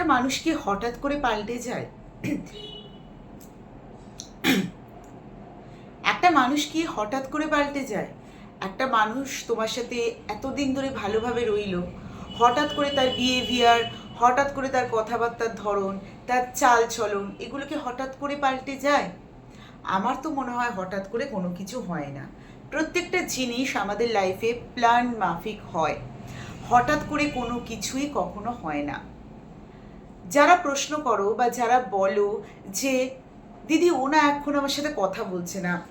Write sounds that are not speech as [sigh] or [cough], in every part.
একটা মানুষ কি হঠাৎ করে পাল্টে যায়। একটা মানুষ কি হঠাৎ করে পাল্টে যায়। একটা মানুষ তোমার সাথে এতদিন ধরে ভালোভাবে রইল, হঠাৎ করে তার বিহেভিয়ার হঠাৎ করে তার কথাবার্তার ধরন, তার চাল চলন এগুলো কি হঠাৎ করে পাল্টে যায়? আমার তো মনে হয় হঠাৎ করে কোনো কিছু হয় না। প্রত্যেকটা জিনিস আমাদের লাইফে প্ল্যান মাফিক হয়। হঠাৎ করে কোনো কিছুই কখনো হয় না। যারা প্রশ্ন করো বা যারা বলো যে, দিদি, ও না এখন আমার সাথে কথা বলছে না।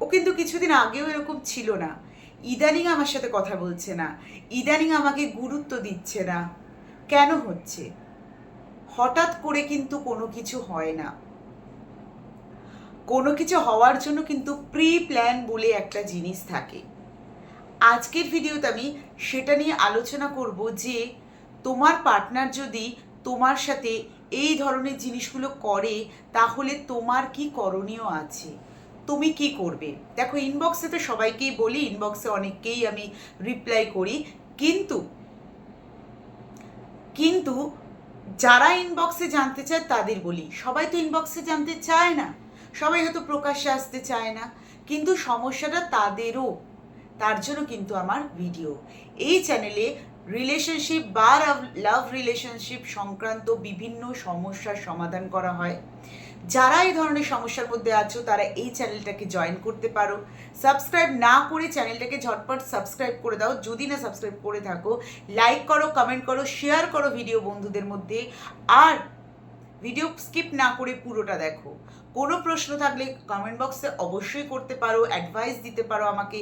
ও কিন্তু কিছুদিন আগেও এরকম ছিল না। ইদানিং আমার সাথে কথা বলছে না। ইদানিং আমাকে গুরুত্ব দিচ্ছে না। কেন হচ্ছে? হঠাৎ করে কিন্তু কোনো কিছু হয় না। কোনো কিছু হওয়ার জন্য কিন্তু প্রি প্ল্যান বলে একটা জিনিস থাকে। আজকের ভিডিওতে আমি সেটা নিয়ে আলোচনা করব যে, তোমার পার্টনার যদি তোমার সাথে এই ধরনের জিনিসগুলো করে, তাহলে তোমার কি করণীয় আছে? তুমি কি করবে? দেখো ইনবক্সে তো সবাইকেই বলি ইনবক্সে অনেককেই আমি রিপ্লাই করি, কিন্তু কিন্তু যারা ইনবক্সে জানতে চায় তাদের বলি। সবাই তো ইনবক্সে জানতে চায় না। সবাই হয়তো প্রকাশ্যে আসতে চায় না। কিন্তু সমস্যাটা তাদেরও। তার জন্য কিন্তু আমার ভিডিও এই চ্যানেলে রিলেশনশিপ বা লাভ রিলেশনশিপ সংক্রান্ত বিভিন্ন সমস্যার সমাধান করা হয়। যারা এই ধরনের সমস্যার মধ্যে আছো, তারা এই চ্যানেলটাকে জয়েন করতে পারো। সাবস্ক্রাইব না করে চ্যানেলটাকে ঝটপট সাবস্ক্রাইব করে দাও। যদি না সাবস্ক্রাইব করে থাকো লাইক করো কমেন্ট করো শেয়ার করো ভিডিও বন্ধুদের মধ্যে। আর ভিডিও স্কিপ না করে পুরোটা দেখো। কোনো প্রশ্ন থাকলে কমেন্ট বক্সে অবশ্যই করতে পারো অ্যাডভাইস দিতে পারো আমাকে।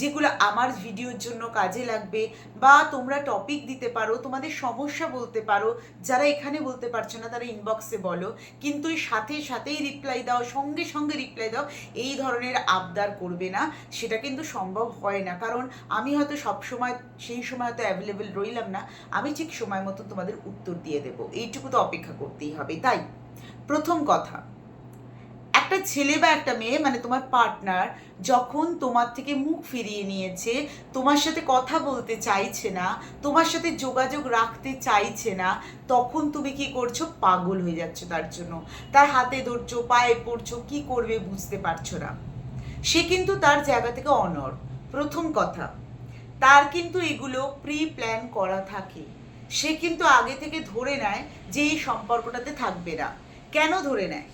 যেগুলো আমার ভিডিওর জন্য কাজে লাগবে বা তোমরা টপিক দিতে পারো, তোমাদের সমস্যা বলতে পারো, যারা এখানে বলতে পারছ না তারা ইনবক্সে বলো। কিন্তু সাথে সাথেই রিপ্লাই দাও, সঙ্গে সঙ্গে রিপ্লাই দাও, এই ধরনের আবদার করবে না। সেটা কিন্তু সম্ভব হয় না। কারণ আমি হয়তো সব সময় সেই সময় হয়তো অ্যাভেলেবেল রইলাম না। আমি ঠিক সময় মতো তোমাদের উত্তর দিয়ে দেবো। এইটুকু তো অপেক্ষা করতেই হবে, তাই? প্রথম কথা ছেলে বা একটা মেয়ে মানে তোমার পার্টনার যখন তোমার থেকে মুখ ফিরিয়ে নিয়েছে, তোমার সাথে কথা বলতে চাইছে না, তোমার সাথে যোগাযোগ রাখতে চাইছে না, তখন তুমি কি করছ? পাগল হয়ে যাচ্ছ তার জন্য। তার হাতে ধরছো, পায়ে পড়ছো, কি করবে বুঝতে পারছ না। সে কিন্তু তার জায়গা থেকে অনর প্রথম কথা, তার কিন্তু এগুলো প্রি প্ল্যান করা থাকে। সে কিন্তু আগে থেকে ধরে নেয় যে এই সম্পর্কটাতে থাকবে না। কেন ধরে নেয়?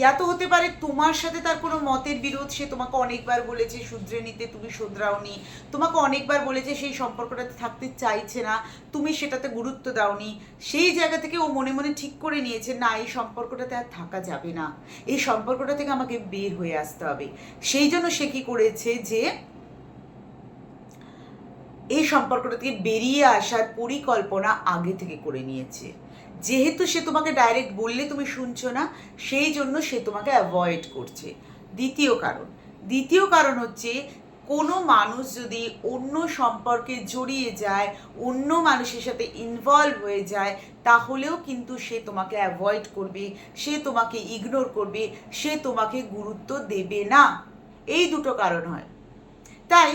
ইয়া তো হতে পারে তোমার সাথে তার কোনো মতের বিরোধ, সে তোমাকে অনেকবার বলেছে, শুধরে নিতে তুমি শুধরাওনি। তোমাকে অনেকবার বলেছে, সেই সম্পর্কটাতে থাকতে চাইছে না, তুমি সেটাতে গুরুত্ব দাওনি। সেই জায়গা থেকে ও মনে মনে ঠিক করে নিয়েছে, না, এই সম্পর্কটাতে আর থাকা যাবে না। এই সম্পর্কটা থেকে আমাকে বের হয়ে আসতে হবে। সেই জন্য সে কি করেছে যে, এই সম্পর্কটা থেকে বেরিয়ে আসার পরিকল্পনা আগে থেকে করে নিয়েছে। যেহেতু সে তোমাকে ডাইরেক্ট বললে তুমি শুনছো না, সেই জন্য সে তোমাকে অ্যাভয়েড করছে। দ্বিতীয় কারণ দ্বিতীয় কারণ হচ্ছে কোনো মানুষ যদি অন্য সম্পর্কে জড়িয়ে যায়, অন্য মানুষের সাথে ইনভলভ হয়ে যায়, তাহলেও কিন্তু সে তোমাকে অ্যাভয়েড করবে, সে তোমাকে ইগনোর করবে, সে তোমাকে গুরুত্ব দেবে না। এই দুটো কারণ হয়। তাই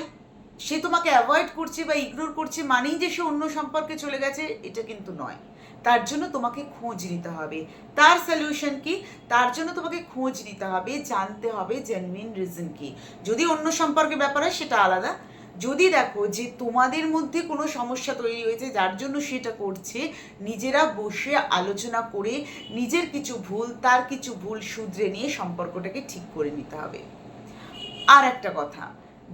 সে তোমাকে অ্যাভয়েড করছে বা ইগনোর করছে মানেই যে সে অন্য সম্পর্কে চলে গেছে, এটা কিন্তু নয়। তার জন্য তোমাকে খোঁজ নিতে হবে। তার সলিউশন কি? তার জন্য তোমাকে খোঁজ নিতে হবে, জানতে হবে জেনুইন রিজন কি। যদি অন্য সম্পর্কে ব্যাপার হয় সেটা আলাদা। যদি দেখো যে তোমাদের মধ্যে কোনো সমস্যা তৈরি হয়েছে, যার জন্য সেটা করছে, নিজেরা বসে আলোচনা করে নিজের কিছু ভুল, তার কিছু ভুল শুধরে নিয়ে সম্পর্কটাকে ঠিক করে নিতে হবে। আর একটা কথা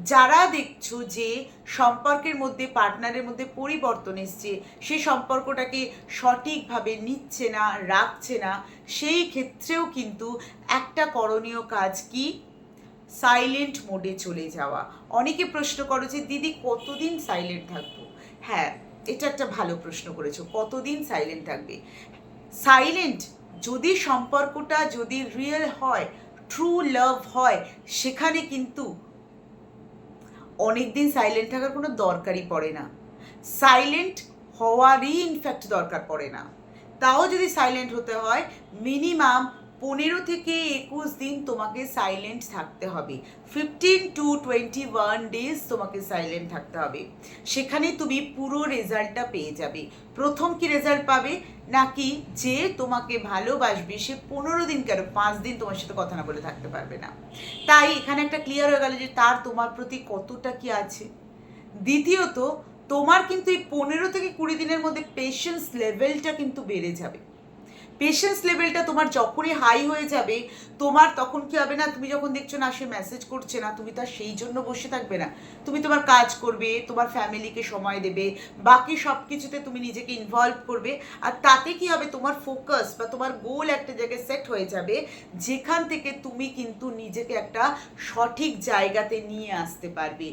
যারা দেখছ যে সম্পর্কের মধ্যে পার্টনারের মধ্যে পরিবর্তন এসছে, সে সম্পর্কটাকে সঠিকভাবে নিচ্ছে না, রাখছে না, সেই ক্ষেত্রেও কিন্তু একটা করণীয় কাজ কি? সাইলেন্ট মোডে চলে যাওয়া। অনেকে প্রশ্ন করো যে, দিদি, কতদিন সাইলেন্ট থাকব? হ্যাঁ এটা একটা ভালো প্রশ্ন করেছ, কতদিন সাইলেন্ট থাকবে? সাইলেন্ট যদি সম্পর্কটা যদি রিয়েল হয় ট্রু লাভ হয়, সেখানে কিন্তু অনেক দিন সাইলেন্ট থাকার কোনো দরকারই পড়ে না। সাইলেন্ট হওয়ারই ইনফ্যাক্ট দরকার পড়ে না। তাও যদি সাইলেন্ট হতে হয় মিনিমাম পনেরো থেকে একুশ দিন তোমাকে সাইলেন্ট থাকতে হবে। Fifteen to twenty one days তোমাকে সাইলেন্ট থাকতে হবে। সেখানে তুমি পুরো রেজাল্টটা পেয়ে যাবে। প্রথম কি রেজাল্ট পাবে? নাকি যে তোমাকে ভালোবাসবে, সে পনেরো দিন কেন? পাঁচ দিন তোমার সাথে কথা না বলে থাকতে পারবে না। তাই এখানে একটা ক্লিয়ার হয়ে গেল যে তার তোমার প্রতি কতটা কি আছে। দ্বিতীয়ত, তোমার কিন্তু এই পনেরো থেকে কুড়ি দিনের মধ্যে পেশেন্স লেভেলটা কিন্তু বেড়ে যাবে। পেশেন্স লেভেলটা তোমার যখনই হাই হয়ে যাবে, তোমার তখন কি হবে না, তুমি যখন দেখছ না, সে মেসেজ করছে না, তুমি তার সেই জন্য বসে থাকবে না। তুমি তোমার কাজ করবে, তোমার ফ্যামিলিকে সময় দেবে, বাকি সব কিছুতে তুমি নিজেকে ইনভলভ করবে, আর তাতে কি হবে, তোমার ফোকাস বা তোমার গোল একটা জায়গায় সেট হয়ে যাবে, যেখান থেকে তুমি কিন্তু নিজেকে একটা সঠিক জায়গাতে নিয়ে আসতে পারবে।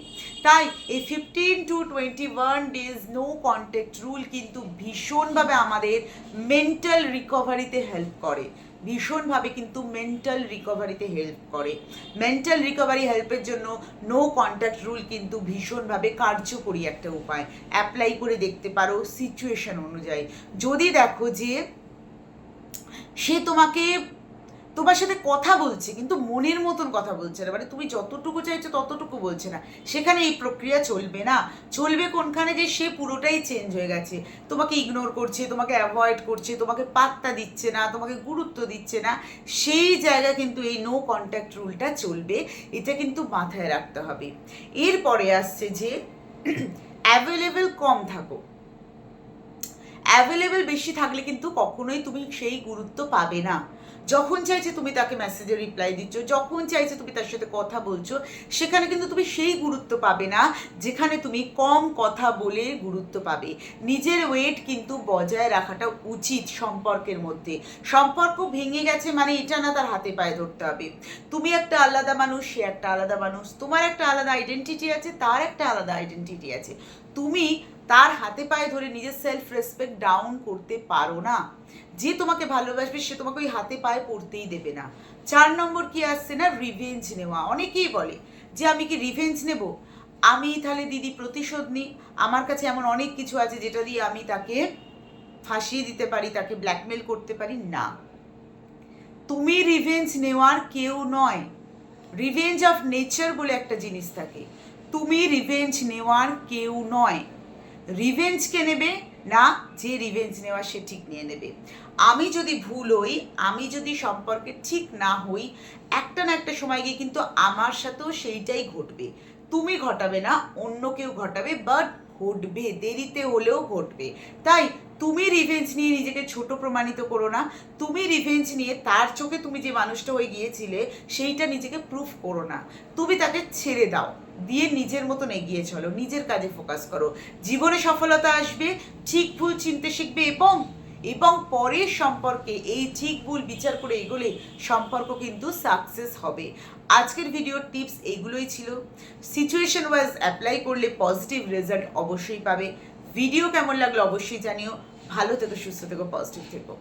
তাই এই fifteen to twenty one days no contact rule কিন্তু ভীষণভাবে আমাদের মেন্টাল রিকভারিতে হেল্প করে। ভীষণভাবে কিন্তু মেন্টাল রিকভারিতে হেল্প করে। মেন্টাল রিকভারি হেল্পের জন্য নো কন্ট্যাক্ট রুল কিন্তু ভীষণভাবে কার্যকরী একটা উপায়। অ্যাপ্লাই করে দেখতে পারো সিচুয়েশন অনুযায়ী। যদি দেখো যে সে তোমাকে তোমার সাথে কথা বলছে, কিন্তু মনের মতন কথা বলছে না। মানে তুমি যতটুকু চাইছো ততটুকু বলছে না। সেখানে এই প্রক্রিয়া চলবে না। চলবে কোনখানে যে সে পুরোটাই চেঞ্জ হয়ে গেছে। তোমাকে ইগনোর করছে, তোমাকে অ্যাভয়েড করছে, তোমাকে পাত্তা দিচ্ছে না, তোমাকে গুরুত্ব দিচ্ছে না। সেই জায়গায় কিন্তু এই নো কন্ট্যাক্ট রুলটা চলবে। এটা কিন্তু মাথায় রাখতে হবে। এরপরে আসছে যে [clears throat] অ্যাভেলেবেল কম থাকো। অ্যাভেলেবেল বেশি থাকলে কিন্তু কখনোই তুমি সেই গুরুত্ব পাবে না। যখন চাইছে তুমি তাকে মেসেজে রিপ্লাই দিচ্ছ, যখন চাইছে তুমি তার সাথে কথা বলছো, সেখানে কিন্তু তুমি সেই গুরুত্ব পাবে না, যেখানে তুমি কম কথা বলে গুরুত্ব পাবে। নিজের ওয়েট কিন্তু বজায় রাখাটা উচিত সম্পর্কের মধ্যে। সম্পর্ক ভেঙে গেছে মানে এটা না তার হাতে পায়ে ধরতে হবে। তুমি একটা আলাদা মানুষ, সে একটা আলাদা মানুষ, তোমার একটা আলাদা আইডেন্টিটি আছে, তার একটা আলাদা আইডেন্টিটি আছে। তুমি তার হাতে পায়ে ধরে নিজের সেলফ রেসপেক্ট ডাউন করতে পারো না। যে তোমাকে ভালোবাসবে, সে তোমাকে ওই হাতে পায়ে পড়তেই দেবে না। চার নম্বর কি আসছে না? রিভেঞ্জ নেওয়া। অনেকেই বলে যে, আমি কি রিভেঞ্জ নেব? আমি তাহলে দিদি প্রতিশোধ নিই। আমার কাছে এমন অনেক কিছু আছে যেটা দিয়ে আমি তাকে ফাঁসিয়ে দিতে পারি, তাকে ব্ল্যাকমেল করতে পারি। না। তুমি রিভেঞ্জ নেওয়ার কেউ নয়। রিভেঞ্জ অফ নেচার বলে একটা জিনিস থাকে। তুমি রিভেঞ্জ নেওয়ার কেউ নয়। রিভেঞ্জ কে নেবে? না, যে রিভেঞ্জ নেওয়া সে ঠিক নিয়ে নেবে। আমি যদি ভুল হই, আমি যদি সম্পর্কে ঠিক না হই, একটা না একটা সময় গিয়ে কিন্তু আমার সাথেও সেইটাই ঘটবে। তুমি ঘটাবে না, অন্য কেউ ঘটাবে বাট ঘটবে, দেরিতে হলেও ঘটবে। তাই তুমি রিভেঞ্জ নিয়ে নিজেকে ছোট প্রমাণিত করো না। তুমি রিভেঞ্জ নিয়ে তার চোখে তুমি যে মানুষটা হয়ে গিয়েছিলে, সেইটা নিজেকে প্রুফ করো না। তুমি তাকে ছেড়ে দাও। দিয়ে নিজের মতন এগিয়ে চলো। নিজের কাজে ফোকাস করো। জীবনে সফলতা আসবে, ঠিক ভুল চিনতে শিখবে এবং এবং পরের সম্পর্কে এই ঠিক ভুল বিচার করে এগোলে সম্পর্ক কিন্তু সাকসেস হবে। আজকের ভিডিওর টিপস এইগুলোই ছিল। সিচুয়েশন ওয়াইজ অ্যাপ্লাই করলে পজিটিভ রেজাল্ট অবশ্যই পাবে। ভিডিও কেমন লাগল অবশ্যই জানিও। ভালো থেকো সুস্থ থেকো পজিটিভ থেকো।